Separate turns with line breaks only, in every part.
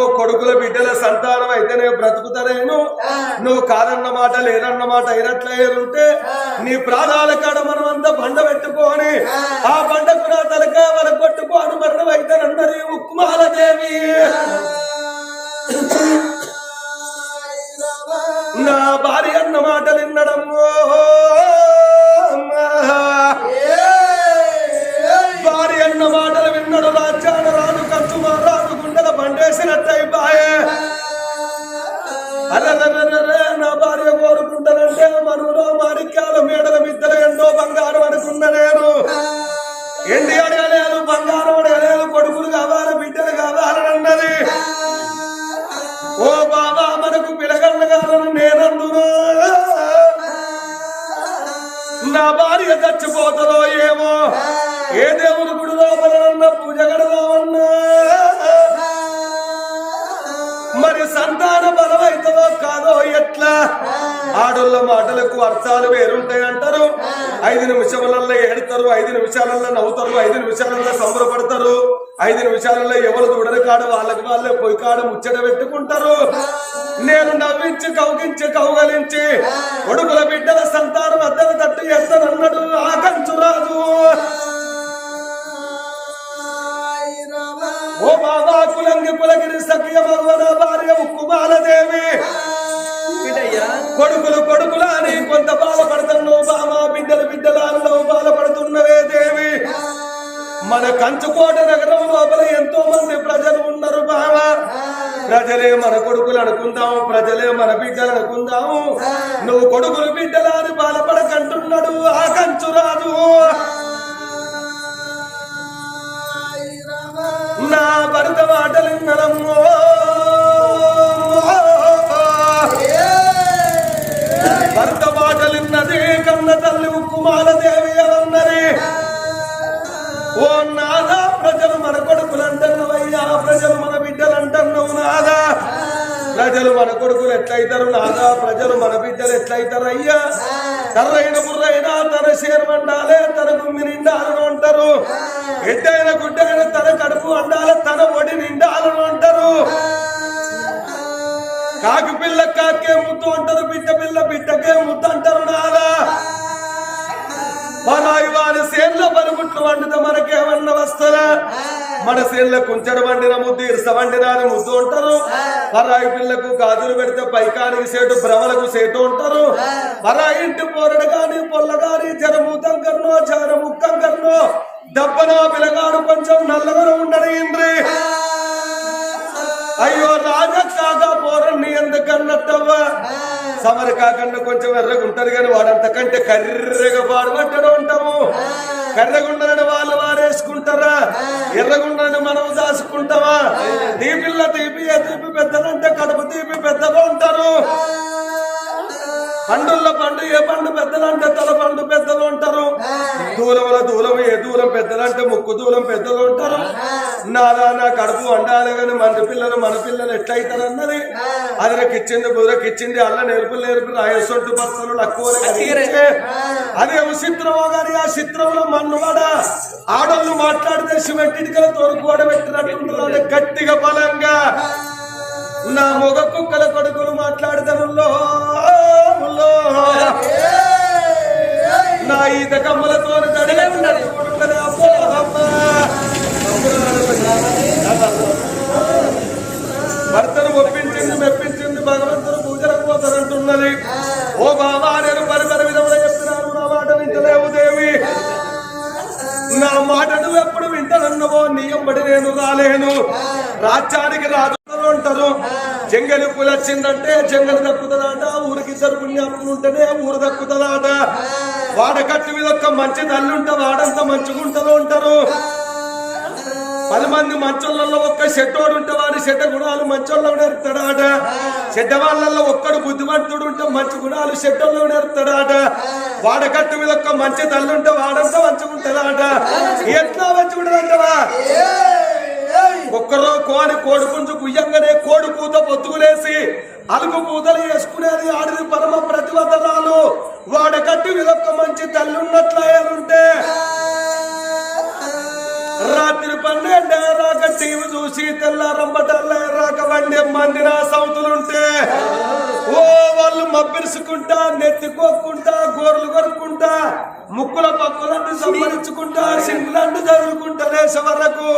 ఆకు కొడుకుల బిడ్డల సంతానం అయితేనే బ్రతుకుతారేను నువ్వు కాదన్న మాట లేదన్న మాట అయినట్లయితే నీ ప్రాణాల కాడ మనం అంతా బండ పెట్టుకొని ఆ. బండకు నా తలక వల కొట్టుకొని మరణం అయితేనన్నది ఉక్కుమాల దేవి. నా భార్య అన్న మాటలు వినడం నిమిషాలలో నవ్వుతారు ఐదు నిమిషాలలో సంబరపడతారు. ఐదు నిమిషాలలో ఎవరు చూడని కాడ వాళ్ళకి వాళ్ళే పొయ్యి కాడ ముచ్చట పెట్టుకుంటారు. నేను నవ్వించి కౌగించి కౌగలించి కొడుకుల బిడ్డల సంతానం అద్దెల తట్టు చేస్తానన్నాడు ఆ కంచురాజు ఓ బాబా కులంగి కులగిరి సఖ్య భగవన భార్య ఉక్కుమాలదేవి కొడుకులు కొడుకులా అని కొంత బాధపడుతున్నావు బామా బిడ్డలు బిడ్డలాల్లో బాధపడుతున్నవే దేవి. మన కంచుకోట నగరం లోపల ఎంతో మంది ప్రజలు ఉన్నారు బావా. ప్రజలే మన కొడుకులు అనుకుందాము ప్రజలే మన బిడ్డలు అనుకుందాము నువ్వు కొడుకులు బిడ్డలా అని బాధపడకంటున్నాడు ఆ కంచురాజు. నా భరత ప్రజలు మన కొడుకులు ఎట్లయితారు? నాదా ప్రజలు మన బిడ్డలు ఎట్లయితారు అయ్యా? తర్రైన బుర్రైనా తన షేర్మండాలే తన గుమ్మి నిండాలను అంటారు. ఎడ్డైన గుడ్డైన తన కడుపు అండాల తన ఒడి నిండాలను అంటారు. కాకి పిల్ల కాకే ముద్దు అంటారు బిడ్డ పిల్ల బిడ్డకే ముద్దు అంటారు నాదా పరాయి వారి సేన్ల పలుగుట్లు వండితే మనకేమన్నా వస్తారా మన సేన్ల కుంచెడు వండిన ముద్దు ఇరుస వండిన అని ముద్దు ఉంటారు. పరాయి పిల్లకు గాజులు పెడితే పైకానికి సేటు భ్రమలకు సేటు ఉంటారు. పరాయి ఇంటి పోరడు గాని పొల్ల గాని జరమూతం కర్నో ముక్కం కర్నో దబ్బన పిలగాడు కొంచెం నల్లగా ఉండడు ఇంద్రి. అయ్యో రాజక్కాగా పోరన్ని ఎందుకన్నట్టవ్వా సమర కాకుండా కొంచెం ఎర్రగా ఉంటారు కానీ వాడంతకంటే కర్రెగా పాడుపడ్డాడు ఉంటాము. కర్రగుండని వాళ్ళు వారేసుకుంటారా? ఎర్రగుండని మనం దాచుకుంటావా తీపిల్ల తీపి ఏ తీపి పెద్దలంటే కడుపు తీపి పెద్దగా ఉంటారు. పండుల పండు ఏ పండు పెద్దలంటే తల పండు పెద్దలు ఉంటారు దూలముల దూలం ఏ దూలం పెద్దలంటే ముక్కు దూలం పెద్దలు ఉంటారు నాదా నా కడుపు వండాలి కానీ మన పిల్లలు మన పిల్లలు ఎట్లయితారన్నది. అది నాకు ఇచ్చింది బుర్రకు ఇచ్చింది అల్ల నేర్పు నేర్పు రాయసొట్టు బస్సులు తక్కువ అదే చిత్రమో గాని ఆ చిత్రంలో మన్నువాడ? ఆడోళ్ళు మాట్లాడితే సిమెంట్ ఇటుకల తోడుకోవడం పెట్టినట్టు గట్టిగా బలంగా. నా మొగ కుక్కల కొడుకులు మాట్లాడతారు నా ఈత కమ్మలతో తడిలే ఉన్నది భర్తను ఒప్పించింది మెప్పించింది భగవంతుడు పూజలకు పోతారంటున్నది ఓ బాబా నేను పరిపర విధముగా చెప్తున్నాను నా మాట వింటలేవు దేవి నా మాట నువ్వు ఎప్పుడు వింటనన్నవో నీ ఎంబడి నేను రాలేను రాజ్యానికి రాజు అంటారు జంగలి పులొచ్చిందంటే జంగలి దక్కుతుందాట ఊరికి వాడికి ఇద్దరు ఉంటేనే ఊరు దక్కుతుందాట వాడకట్టు మీద ఒక్క మంచి తల్లి ఉంటే వాడంతా మంచిగుంటదో ఉంటారు పది మంది మంచోళ్ళల్లో ఒక్క చెడ్డోడు ఉంటే వాడి చెడ్డ గుణాలు మంచోళ్ళలో నేర్పుతాడాట. చెడ్డ వాళ్ళల్లో ఒక్కడు బుద్ధిమంతుడు ఉంటే మంచి గుణాలు చెడ్డల్లో నేర్పుతాడాట. వాడకట్టు మీద ఒక్క మంచి తల్లి ఉంటే వాడంతా ఆట ఎట్లా మంచిగుంటదంటవా ఒక్కరో కోని కోడి పుంజు గుయ్యంగానే కోడి పూత పొత్తుకులేసి అలుగు పూతలు వేసుకునేది ఆడిది పరమ ప్రతివదనాలు వాడకట్టు మీద మంచి తల్లున్నట్లయ్యారుంటే రాత్రి పన్నెండే రాక టీవీ చూసి తెల్లారంబటల్లే రాక వండే మంది నా సౌతులుంటే. ఓ వాళ్ళు మబ్బిరుసుకుంటా నెత్తికోక్కుంటా గోర్లు కొనుక్కుంటా ముక్కుల పక్కులన్నీ సంపరించుకుంటా సింగులన్నీ చదువుకుంటా లేస వరకు.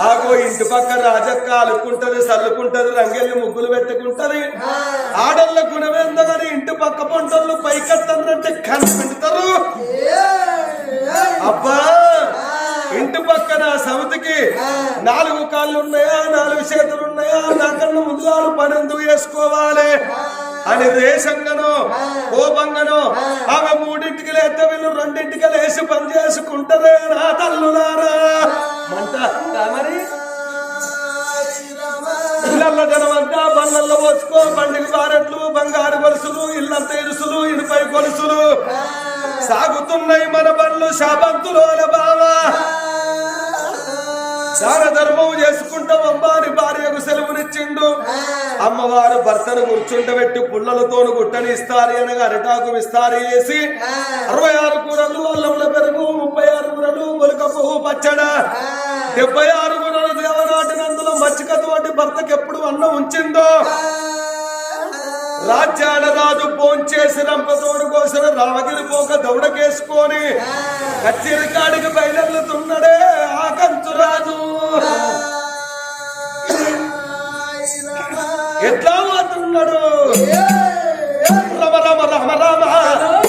ఆగో ఇంటి పక్క రాజక్క అలుకుంటది సల్లుకుంటది రంగెల్లి ముగ్గులు పెట్టుకుంటది. ఆడళ్ళ గుణమేందగని ఇంటి పక్క పంటలు పైకెత్తన్నట్టు కనిపెడతారు అబ్బా! ఇంటి పక్కన సమితికి నాలుగు కాళ్ళు ఉన్నాయా నాలుగు చేతులు ఉన్నాయా నాకన్నా ముందుగా పని ఎందుకు చేసుకోవాలి అని దేశంగానో కోపంగానో ఆమె మూడింటికి లేస్తే వీళ్ళు రెండింటికి లేచి పని చేసుకుంటారే నా తల్లులారా. మంట మరి. ఇళ్ళల్లో జనమంతా బండ్లల్లో పోసుకో బండికి బారెట్లు బంగారు గొలుసులు ఇల్లంత ఇరుసులు ఇనుపై గొలుసులు. సాగుతున్నాయి మన బండ్లు శాపంతులోల బావా దాన ధర్మం చేసుకుంటాం అమ్మాని భార్యకు సెలవునిచ్చిండు. అమ్మవారు భర్తను కూర్చుంటబెట్టి పుల్లలతోను గుట్టని ఇస్తారు అనగా అరిటాకు విస్తారి చేసి అరవై ఆరు కూరలు అల్లంల పెరుగు ముప్పై ఆరు కూరలు మొలక పువ్వు పచ్చడ. డెబ్బై ఆరు కూరలు దేవనాటినందులో మచ్చికతోటి భర్తకి ఎప్పుడు అన్నం ఉంచిందో? రాజ్యాల రాజు భోంచేసి రంపతోడు కోసిన రామగిరి పోక దౌడకేసుకొని కచ్చిరి కాడికి బయలుతున్నాడే ఆ కంచు రాజు. ఎట్లా రమ రమ రమ రమ. రమ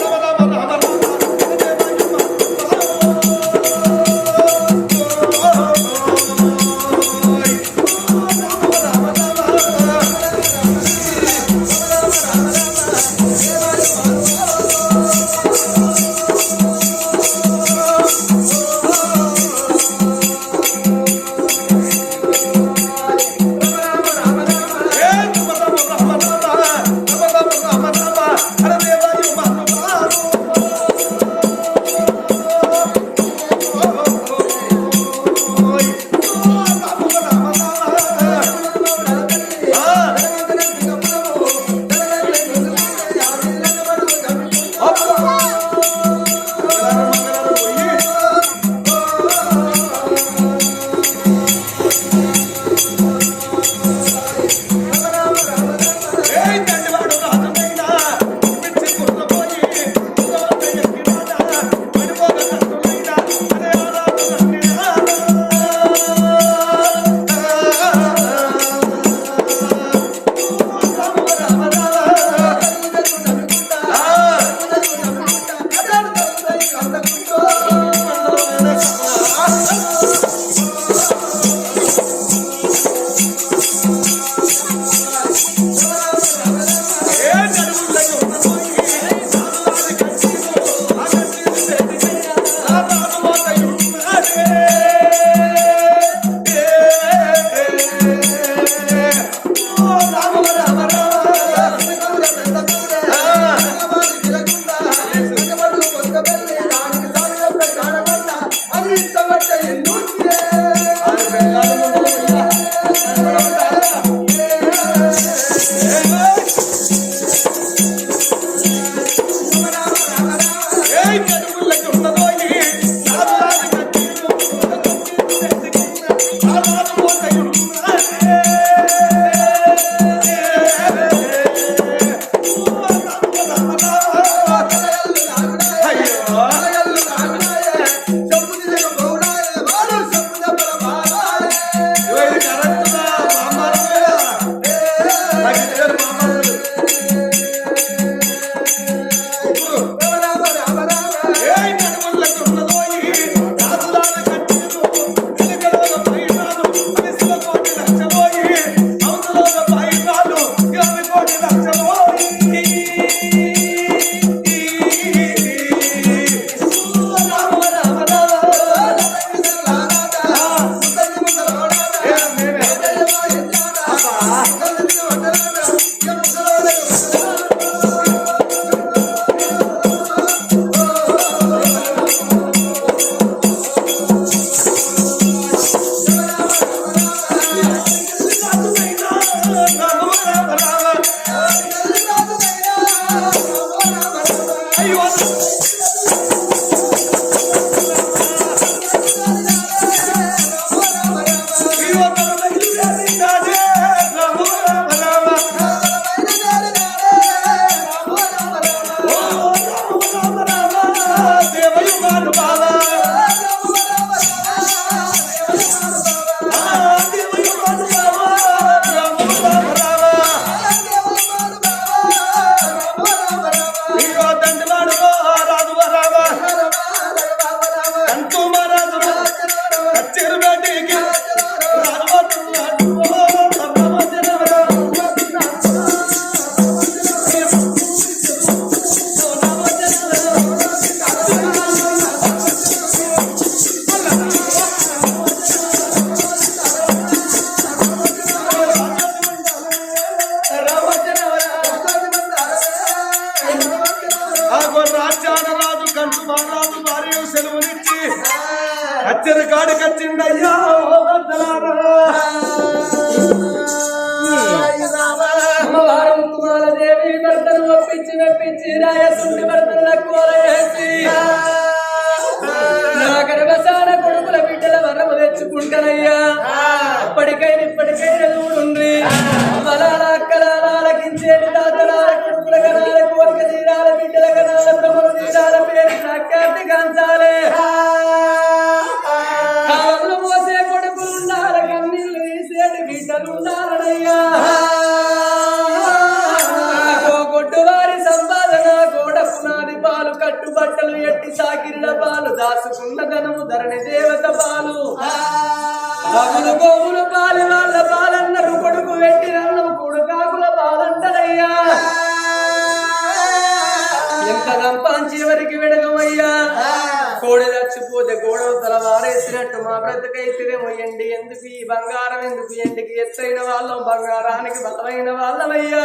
వాళ్ళం బంగారానికి బలమైన వాళ్ళమయ్యా.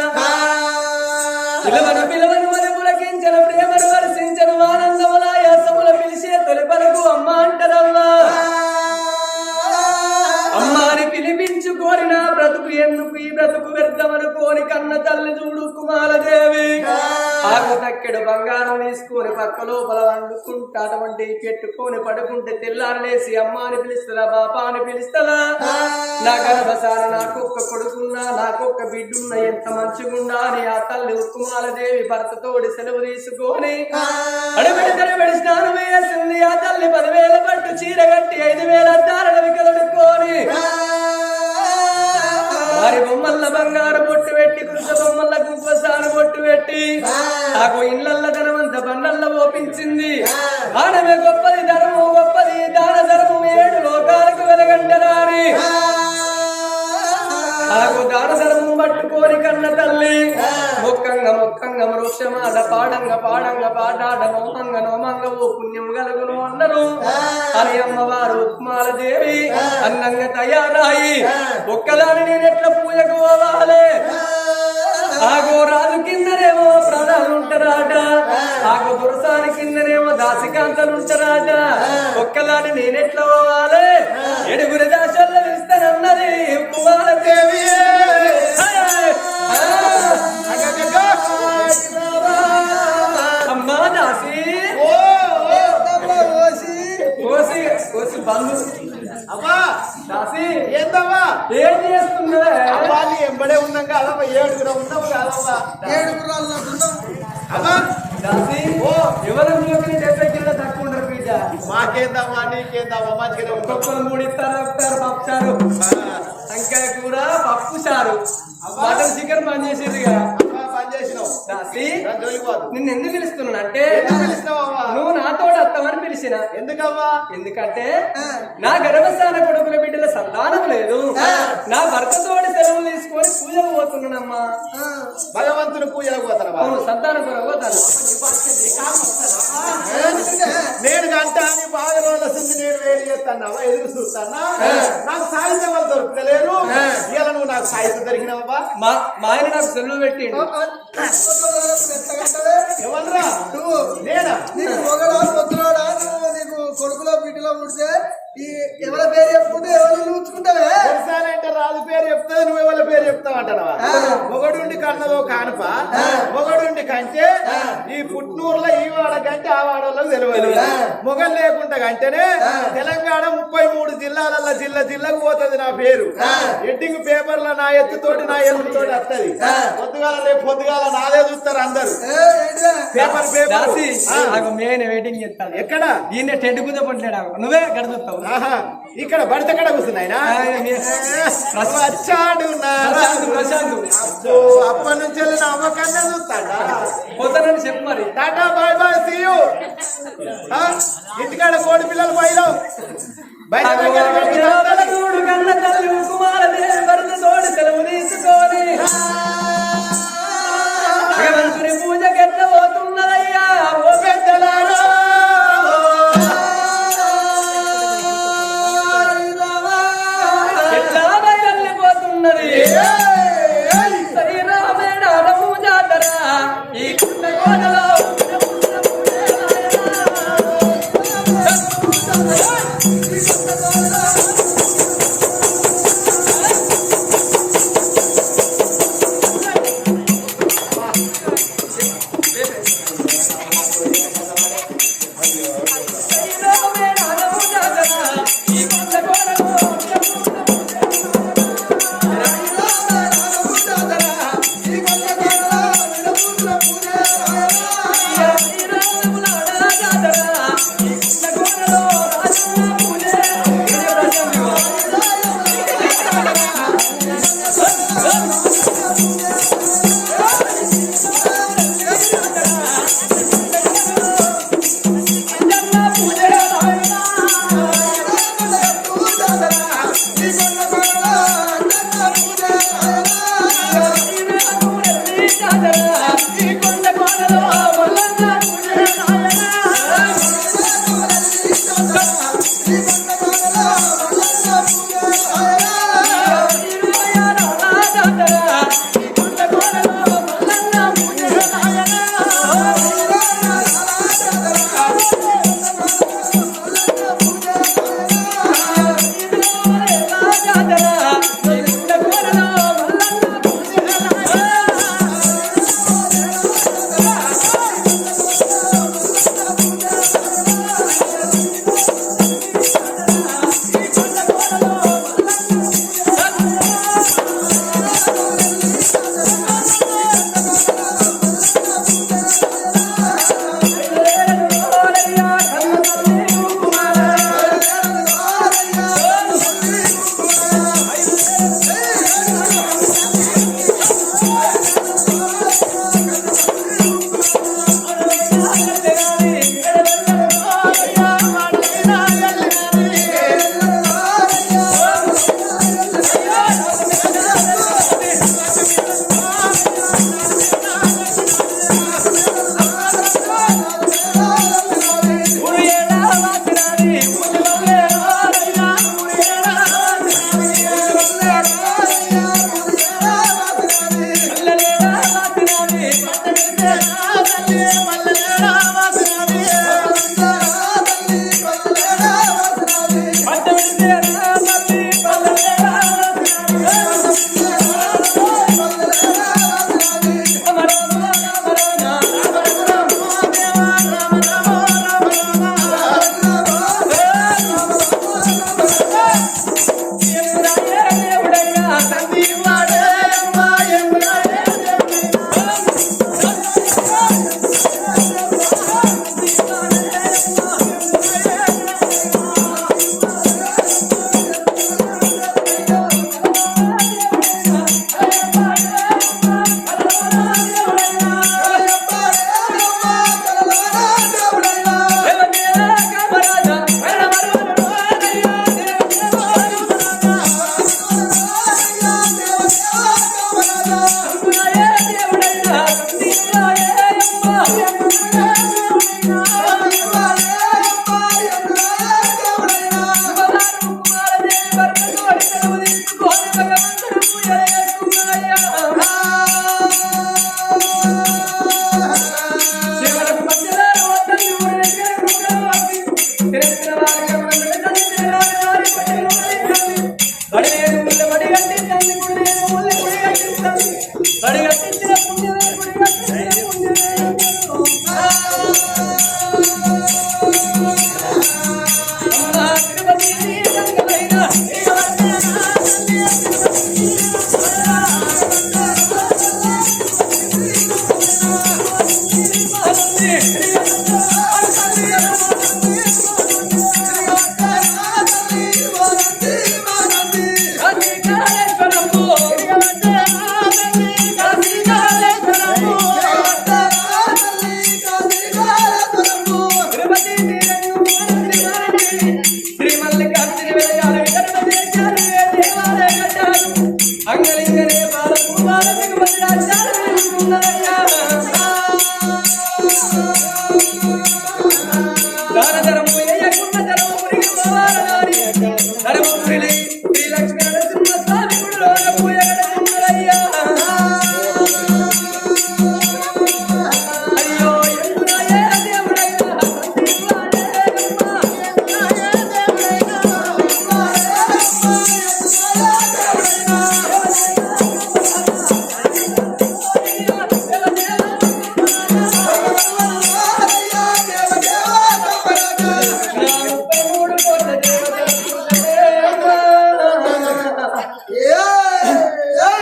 పిలవను ప్రేమను వర్షించను ఆనందముల యాసముల పిలిచే తొలి అమ్మ అంటదమ్మా. అమ్మాని పిలిపించు కోరిన బ్రతుకు ఎందుకు ఈ బ్రతుకు వ్యర్థమనుకోని కన్న తల్లి చూడు కుమారదేవి. ఆకు తక్కెడు బంగారం తీసుకొని పక్క లోపల వండుకుంటా అటువంటి పెట్టుకొని పడుకుంటే తెల్లారలేసి అమ్మాని పిలుస్తుందా బాపాని పిలుస్తుందా? నా గర్భసాన నాకొక్క కొడుకున్నా నాకొక్క బిడ్డున్నా ఎంత మంచిగుండా అని ఆ తల్లి కుమారదేవి భర్తతోడి సెలవు తీసుకొని అడబెడి తరబడి స్నానం వేసింది ఆ తల్లి పదివేల పట్టు చీర కట్టి ఐదు వేల అద్దాల వికలుడుకొని వారి బొమ్మల్ల బంగారు బొట్టు పెట్టి కృష్ణ బొమ్మల్ల గుంపసాను బొట్టు పెట్టి నాకు ఇళ్ళల్ల ధనమంత బండల్ల ఓపించింది. దానమే గొప్పది ధర్మము గొప్పది దాన ధర్మం ఏడు లోకాలకు వెలగంటరాని నాకు దాన ధర్మం పట్టుకోని కన్న తల్లి. మొక్కంగ మొక్కంగ వృక్షమాద పాడంగ పాడంగ పాడాడ నోమంగ నోమంగ ఓ పుణ్యం కలుగును అన్నరు అని అమ్మవారు ఉప్మాల దేవి అందంగా తయారాయి ఒక్కదాని నేను ఎట్లా పూజకు పోవాలి? ఆగో రాజు కిందనేమో ప్రాణాలు ఉంటారాట ఆగో దురసాని కిందనేమో దాసికాంతలు ఉంటారాట ఒక్కదాని నేనెట్లా పోవాలి? ఏడుగురి దాసల్ల పిలుస్తానన్నది కుమారదేవి
కదమ్మా ఏడుగురు ఉన్నాము కదమ్మా అమ్మా.
దాసి ఎవరు నూకని డెబ్బై కిలో తక్కువ ఉండరు బిడ్డ
మాకేందమ్మా నీకేందమ్మా మంచిగా ఉన్నాం
ఒక్కొక్కరు మూడు ఇస్తారు పప్పు చారు. వంకాయ కూర పప్పు చారు. మటన్ చికెన్ పని చేసేది కదా. నిన్ను ఎందుకు పిలుస్తున్నా అంటే నువ్వు నాతో వస్తావని పిలిచిన
ఎందుకమ్మా
ఎందుకంటే నా గర్భస్థాన కొడుకుల బిడ్డల సంతానం లేదు. నా భర్తతోటి సెలవులు తీసుకొని పూజకు పోతున్నానమ్మా.
భగవంతుని పూజలకు పోతానమ్మా
అవును సంతానం కొరకు పోతాను
నేను గంట అని బాగా రోజుల వస్తుంది? నేను వేడి చేస్తానమ్మా ఎదురు చూస్తానా? నాకు సాహిత్యం వాళ్ళు దొరుకుతలేరు? ఇలా నువ్వు నాకు సాహిత్యం దొరికినావా
మా మా ఆయన నాకు సెలవు పెట్టిండు.
ఎవరురా? నేనా?
నీకు మొగడా పొద్దునాడా? కొడుకులో బిడ్డలో పుడితే ఎవరి పేరు చెప్పుకుంటే ఎవరు నూచుకుంటావే
ఒకసారి అంటే రాజు పేరు చెప్తా నువ్వు ఎవరి పేరు చెప్తావు అంటావా మొగడుండి కన్నదో కానుప మొగడుండి కంటే ఈ పుట్నూరులో ఈ వాడ కంటే ఆ వాడలో తెలియదు. మొగలు లేకుండా కంటేనే తెలంగాణ ముప్పై మూడు జిల్లాలలో జిల్లా జిల్లాకు పోతుంది నా పేరు. ఎడ్డింగ్ పేపర్ల నా ఎత్తుతోటి నా ఎత్తుతోటి వస్తది పొద్దుగాల రేపు పొద్దుగాల నాదే చూస్తారు అందరు? Paper paper.
మెయిన్ వెయిటింగ్ చేస్తాను.
ఎక్కడ?
ఈయన టెంట్ కూత పట్టినాడు నువ్వే గడుపుతావు
ఆహా ఇక్కడ బడితే కడ కూర్చున్నాయినా వచ్చాడు అబ్బో, అప్పటి నుంచి వెళ్ళిన అమ్మకన్నా చూస్తాడా?
పోతానని చెప్పు మరి.
Tata bye bye see you ఇంటికాడ కోడి పిల్లలు పోయినావు బయట.
చూడు కన్న తల్లి కుమార దేవరత తోడు సెలవు తీసుకొని. అడిగట్టించిన పుణ్యమే గుడి కట్టించాలి అడిగట్టించిన పుణ్యమే గుడి
కట్టించాలి
అంగలింగనే బాలకు బాలకు రాజ్యాలు